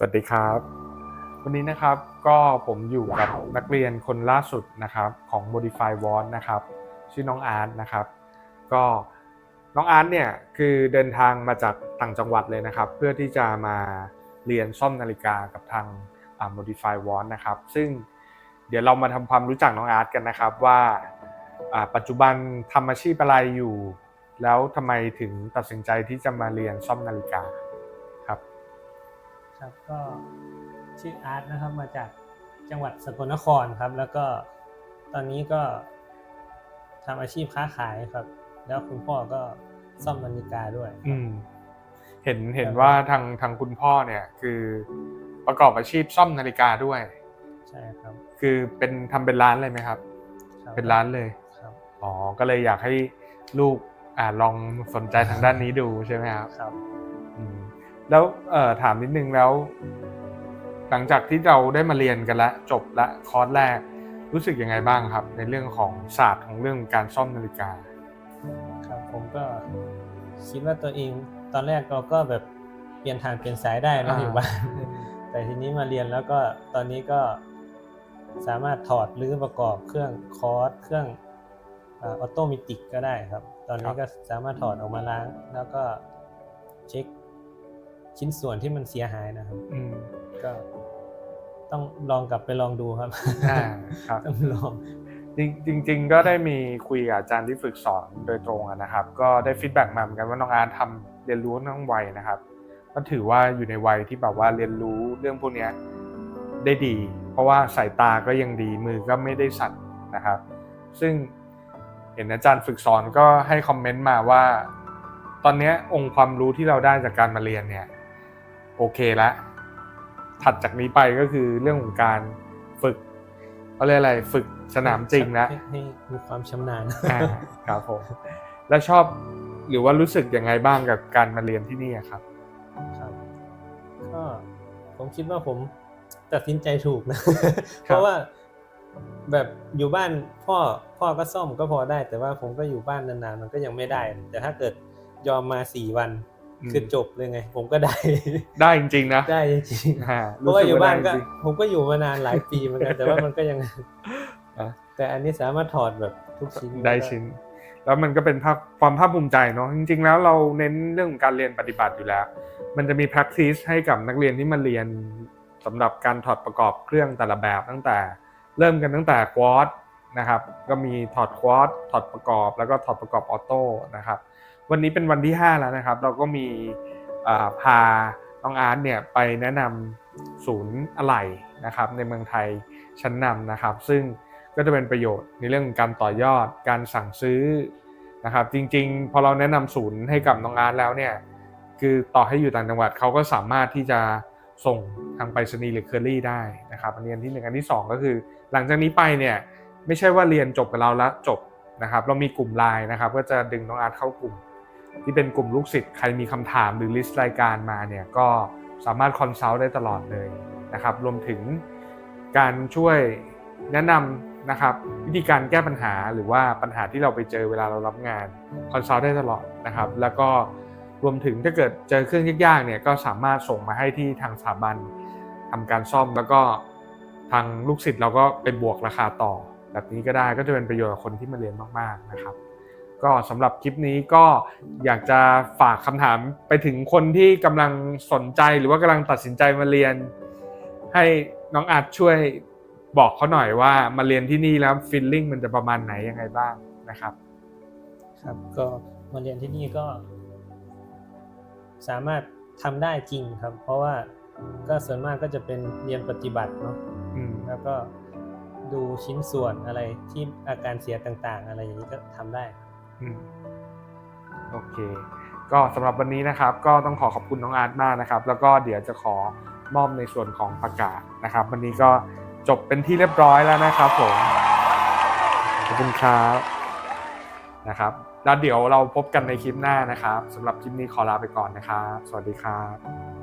สวัสดีครับ วันนี้นะครับก็ผมอยู่กับนักเรียนคนล่าสุดนะครับของ Modify w a t นะครับ ชื่อน้องอาร์ตนะครับ ก็น้องอาร์ตเนี่ยคือเดินทางมาจากต่างจังหวัดเลยนะครับ เพื่อที่จะมาเรียนซ่อมนาฬิกากับทาง Modify w a t นะครับ ซึ่งเดี๋ยวเรามาทำความรู้จักน้องอาร์ตกันนะครับว่าปัจจุบันทำอาชีพอะไรอยู่ แล้วทำไมถึงตัดสินใจที่จะมาเรียนซ่อมนาฬิกา ครับก็ชื่ออาร์ตนะครับมาจากจังหวัดสกลนครครับ แล้วก็ตอนนี้ก็ทำอาชีพค้าขายครับ แล้วคุณพ่อก็ซ่อมนาฬิกาด้วยอืมเห็นเห็นว่าทางทางคุณพ่อเนี่ย คือประกอบอาชีพซ่อมนาฬิกาด้วย ใช่ครับ คือเป็นทำเป็นร้านเลยไหมครับ ครับเป็นร้านเลยครับอ๋อก็เลยอยากให้ลูกอ่าลองสนใจทางด้านนี้ดูใช่ไหมครับ ครับอืม แล้วเอ่อถามนิดนึงแล้ว หลังจากที่เราได้มาเรียนกันแล้วจบละคอร์สแรก รู้สึกยังไงบ้างครับ ในเรื่องของศาสตร์ของเรื่องการซ่อมนาฬิกา ครับผมก็คิดว่าตัวเองตอนแรกเราก็แบบเปลี่ยนทางเปลี่ยนสายได้นะอ่าอยู่บ้านแต่ทีนี้มาเรียนแล้วก็ตอนนี้ก็สามารถถอดหรือประกอบเครื่องคอร์สเครื่องออโตมิติกก็ได้ครับ ตอนนี้ก็สามารถถอดออกมาล้าง แล้วก็เช็ค ชิ้นส่วนที่มันเสียหายนะครับ อืมก็ต้องลองกลับไปลองดูครับอ่าครับต้องลองจริงจริงๆก็ได้มีคุยกับอาจารย์ที่ฝึกสอนโดยตรงอะนะครับ ก็ได้ฟีดแบ็กมาเหมือนกันว่าน้องอาร์ตทำเรียนรู้น้องวัยนะครับก็ถือว่าอยู่ในวัยที่แบบว่าเรียนรู้เรื่องพวกเนี้ยได้ดี เพราะว่าสายตาก็ยังดีมือก็ไม่ได้สั่นนะครับ ซึ่งเห็นอาจารย์ฝึกสอนก็ให้คอมเมนต์มาว่า ตอนเนี้ยองค์ความรู้ที่เราได้จากการมาเรียนเนี่ย โอเคแล้วถัดจากนี้ไปก็คือเรื่องของการฝึกเขาเรียกอะไรฝึกสนามจริงแล้วให้ให้มีความชำนาญอ่าครับผมแล้วชอบหรือว่ารู้สึกยังไงบ้างกับการมาเรียนที่นี่อะครับครับก็ผมคิดว่าผมตัดสินใจถูกนะ เพราะว่าแบบอยู่บ้านพ่อพ่อก็ซ่อมก็พอได้ แต่ว่าผมก็อยู่บ้านนานๆมันก็ยังไม่ได้ แต่ถ้าเกิดยอมมาสี่วันอืม คือจบเลยไง ผมก็ได้ ได้จริงๆนะได้จริงอ่าๆเพราะว่าอยู่บ้านก็รู้สึผมก็อยู่มานานหลายปีเหมือนกันแต่ว่ามันก็ยังอะแต่อันนี้สามารถถอดแบบทุกชิ้นได้ชิ้น แล้วมันก็เป็นภาพความภาคภูมิใจเนาะจริง ๆ แล้วเราเน้นเรื่องของการเรียนปฏิบัติอยู่แล้ว มันจะมี practice ให้กับนักเรียนที่มาเรียนสำหรับการถอดประกอบเครื่องแต่ละแบบตั้งแต่ เริ่มกันตั้งแต่ควอตนะครับ ก็มีถอดควอตถอดประกอบ แล้วก็ถอดประกอบออโต้นะครับ วันนี้เป็นวันที่ 5 แล้วนะครับ เราก็มีพาน้องอาร์ตเนี่ยไปแนะนำศูนย์อะไหล่นะครับในเมืองไทยชั้นนำนะครับ ซึ่งก็จะเป็นประโยชน์ในเรื่องของการต่อยอดการสั่งซื้อนะครับ จริงๆ พอเราแนะนำศูนย์ให้กับน้องอาร์ตแล้วเนี่ยคือต่อให้อยู่ต่างจังหวัดเขาก็สามารถที่จะส่งทางไปรษณีย์หรือเคอรี่ได้นะครับอันนี้อันที่หนึ่งอันที่สองก็คือ หลังจากนี้ไปเนี่ยไม่ใช่ว่าเรียนจบกับเราแล้วจบนะครับ เรามีกลุ่มไลน์นะครับ ก็จะดึงน้องอาร์ตเข้ากลุ่ม ที่เป็นกลุ่มลูกศิษย์ใครมีคำถามหรือลิสต์รายการมาเนี่ยก็สามารถคอนซัลท์ได้ตลอดเลยนะครับ รวมถึงการช่วยแนะนำนะครับ วิธีการแก้ปัญหาหรือว่าปัญหาที่เราไปเจอเวลาเรารับงานคอนซัลท์ได้ตลอดนะครับ แล้วก็รวมถึงถ้าเกิดเจอเครื่องยากๆเนี่ยก็สามารถส่งมาให้ที่ทางสถาบันทำการซ่อมแล้วก็ทางลูกศิษย์เราก็ไปบวกราคาต่อ แบบนี้ก็ได้ก็จะเป็นประโยชน์กับคนที่มาเรียนมากๆนะครับ ก็สำหรับคลิปนี้ก็อยากจะฝากคำถามไปถึงคนที่กำลังสนใจหรือว่ากำลังตัดสินใจมาเรียน ให้น้องอาจช่วยบอกเขาหน่อยว่ามาเรียนที่นี่แล้วฟีลลิ่งมันจะประมาณไหนยังไงบ้างนะครับ ครับก็มาเรียนที่นี่ก็ สามารถทำได้จริงครับ เพราะว่าก็ส่วนมากก็จะเป็นเรียนปฏิบัติเนาะอืมแล้วก็ดูชิ้นส่วนอะไรที่อาการเสียต่าง ๆ อะไรอย่างนี้ก็ทำได้อืม โอเค ก็สำหรับวันนี้นะครับ ก็ต้องขอขอบคุณน้องอาร์ตมากนะครับ แล้วก็เดี๋ยวจะขอมอบในส่วนของประกาศนะครับ วันนี้ก็จบเป็นที่เรียบร้อยแล้วนะครับผมขอบคุณครับนะครับ แล้วเดี๋ยวเราพบกันในคลิปหน้านะครับสำหรับคลิปนี้ขอลาไปก่อนนะครับ สวัสดีครับ